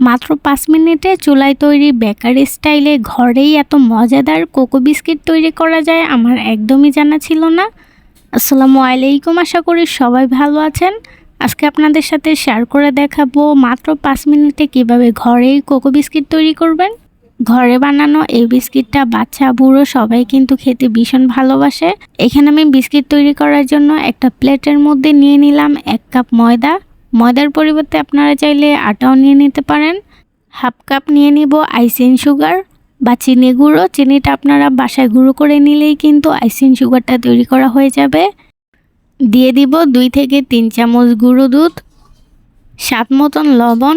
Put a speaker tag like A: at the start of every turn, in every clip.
A: মাত্র পাঁচ মিনিটে চুলায় তৈরি বেকারি স্টাইলে ঘরেই এত মজাদার কোকো বিস্কিট তৈরি করা যায় আমার একদমই জানা ছিল না। আসসালামু আলাইকুম, আশা করি সবাই ভালো আছেন। আজকে আপনাদের সাথে শেয়ার করে দেখাবো মাত্র পাঁচ মিনিটে কীভাবে ঘরেই কোকো বিস্কিট তৈরি করবেন। ঘরে বানানো এই বিস্কিটটা বাচ্চা, বুড়ো সবাই কিন্তু খেতে ভীষণ ভালোবাসে। এখানে আমি বিস্কিট তৈরি করার জন্য একটা প্লেটের মধ্যে নিয়ে নিলাম এক কাপ ময়দা। ময়দার পরিবর্তে আপনারা চাইলে আটাও নিয়ে নিতে পারেন। হাফ কাপ নিয়ে নিব আইসিন সুগার বা চিনি গুঁড়ো। চিনিটা আপনারা বাসায় গুঁড়ো করে নিলেই কিন্তু আইসিন সুগারটা তৈরি করা হয়ে যাবে। দিয়ে দিব দুই থেকে তিন চামচ গুঁড়ো দুধ, স্বাদ মতন লবণ,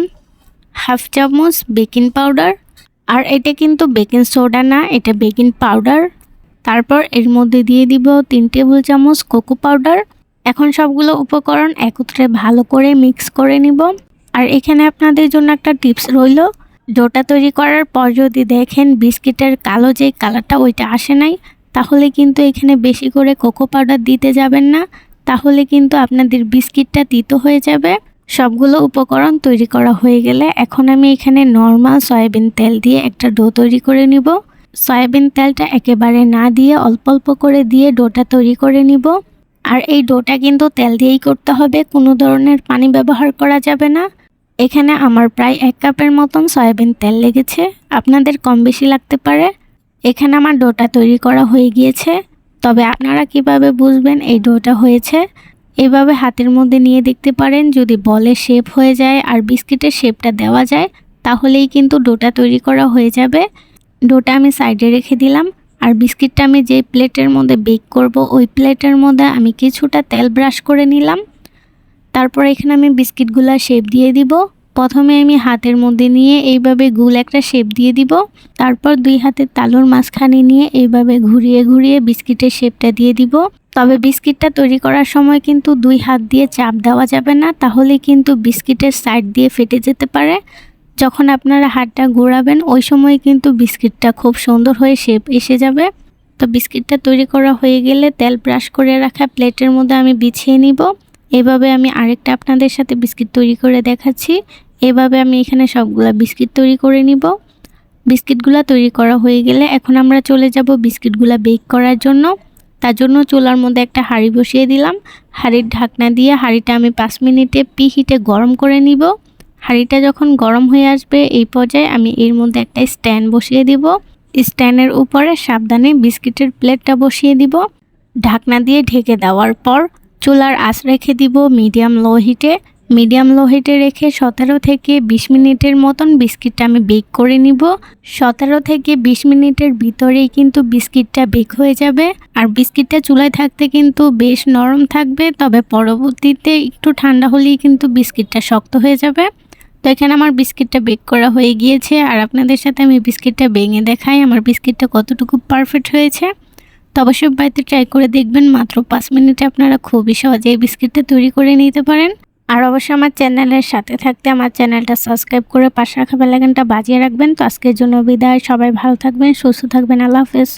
A: হাফ চামচ বেকিং পাউডার। আর এটা কিন্তু বেকিং সোডা না, এটা বেকিং পাউডার। তারপর এর মধ্যে দিয়ে দিব তিন টেবিল চামচ কোকো পাউডার। এখন সবগুলো উপকরণ একত্রে ভালো করে মিক্স করে নিব। আর এখানে আপনাদের জন্য একটা টিপস রইল। ডোটা তৈরি করার পর যদি দেখেন বিস্কিটের কালো যে কালারটা ওইটা আসে নাই, তাহলে কিন্তু এখানে বেশি করে কোকো পাউডার দিতে যাবেন না। তাহলে কিন্তু আপনাদের বিস্কিটটা তিতো হয়ে যাবে। সবগুলো উপকরণ তৈরি করা হয়ে গেলে এখন আমি এখানে নর্মাল সয়াবিন তেল দিয়ে একটা ডো তৈরি করে নিব। সয়াবিন তেলটা একেবারে না দিয়ে অল্প অল্প করে দিয়ে ডোটা তৈরি করে নিব। আর এই ডোটা কিন্তু তেল দিয়েই করতে হবে, কোনো ধরনের পানি ব্যবহার করা যাবে না। এখানে আমার প্রায় এক কাপের মতন সয়াবিন তেল লেগেছে, আপনাদের কম বেশি লাগতে পারে। এখানে আমার ডোটা তৈরি করা হয়ে গিয়েছে, তবে আপনারা কীভাবে বুঝবেন এই ডোটা হয়েছে? এভাবে হাতের মধ্যে নিয়ে দেখতে পারেন, যদি বলে শেপ হয়ে যায় আর বিস্কিটের শেপটা দেওয়া যায়, তাহলেই কিন্তু ডোটা তৈরি করা হয়ে যাবে। ডোটা আমি সাইডে রেখে দিলাম আর বিস্কিটটা আমি যে প্লেটের মধ্যে বেক করব, ওই প্লেটের মধ্যে আমি কিছুটা তেল ব্রাশ করে নিলাম। তারপর এখানে আমি বিস্কিটগুলো শেপ দিয়ে দিব। প্রথমে আমি হাতের মধ্যে নিয়ে এইভাবে গুল একটা শেপ দিয়ে দিব। তারপর দুই হাতের তালুর মাঝখানে নিয়ে এইভাবে ঘুরিয়ে ঘুরিয়ে বিস্কিটের শেপটা দিয়ে দিব। তবে বিস্কিটটা তৈরি করার সময় কিন্তু দুই হাত দিয়ে চাপ দেওয়া যাবে না, তাহলে কিন্তু বিস্কিটের সাইড দিয়ে ফেটে যেতে পারে। যখন আপনারা হাতটা ঘোরাবেন, ওই সময় কিন্তু বিস্কিটটা খুব সুন্দর হয়ে শেপ এসে যাবে। তো বিস্কিটটা তৈরি করা হয়ে গেলে তেল ব্রাশ করে রাখা প্লেটের মধ্যে আমি বিছিয়ে নিব। এভাবে আমি আরেকটা আপনাদের সাথে বিস্কিট তৈরি করে দেখাচ্ছি। এভাবে আমি এখানে সবগুলা বিস্কিট তৈরি করে নিব। বিস্কিটগুলো তৈরি করা হয়ে গেলে এখন আমরা চলে যাব বিস্কিটগুলো বেক করার জন্য। তার জন্য চুলার মধ্যে একটা হাঁড়ি বসিয়ে দিলাম। হাঁড়ির ঢাকনা দিয়ে হাঁড়িটা আমি পাঁচ মিনিটে পি হিটে গরম করে নিব। হাঁড়িটা যখন গরম হয়ে আসবে, এই পর্যায়ে আমি এর মধ্যে একটা স্ট্যান্ড বসিয়ে দিব। স্ট্যান্ডের উপরে সাবধানে বিস্কিটের প্লেটটা বসিয়ে দিব। ঢাকনা দিয়ে ঢেকে দেওয়ার পর চুলার আঁচ রেখে দিব মিডিয়াম লো হিটে। মিডিয়াম লো হিটে রেখে সতেরো থেকে বিশ মিনিটের মতন বিস্কিটটা আমি বেক করে নিব। সতেরো থেকে বিশ মিনিটের ভিতরেই কিন্তু বিস্কিটটা বেক হয়ে যাবে। আর বিস্কিটটা চুলায় থাকতে কিন্তু বেশ নরম থাকবে, তবে পরবর্তীতে একটু ঠান্ডা হলেই কিন্তু বিস্কিটটা শক্ত হয়ে যাবে। তো এখানে আমার বিস্কিটটা বেক করা হয়ে গিয়েছে আর আপনাদের সাথে আমি বিস্কিটটা ভেঙে দেখাই। আমার বিস্কিটটা কতটুকু পারফেক্ট হয়েছে? তো অবশ্যই বাড়িতে ট্রাই করে দেখবেন। মাত্র পাঁচ মিনিটে আপনারা খুবই সহজে এই বিস্কিটটা তৈরি করে নিতে পারেন। আর অবশ্যই আমার চ্যানেলের সাথে থাকতে আমার চ্যানেলটা সাবস্ক্রাইব করে পাশে রাখা বেলাগানটা বাজিয়ে রাখবেন। তো আজকের জন্য বিদায়। সবাই ভালো থাকবেন, সুস্থ থাকবেন। আল্লাহ হাফেজ।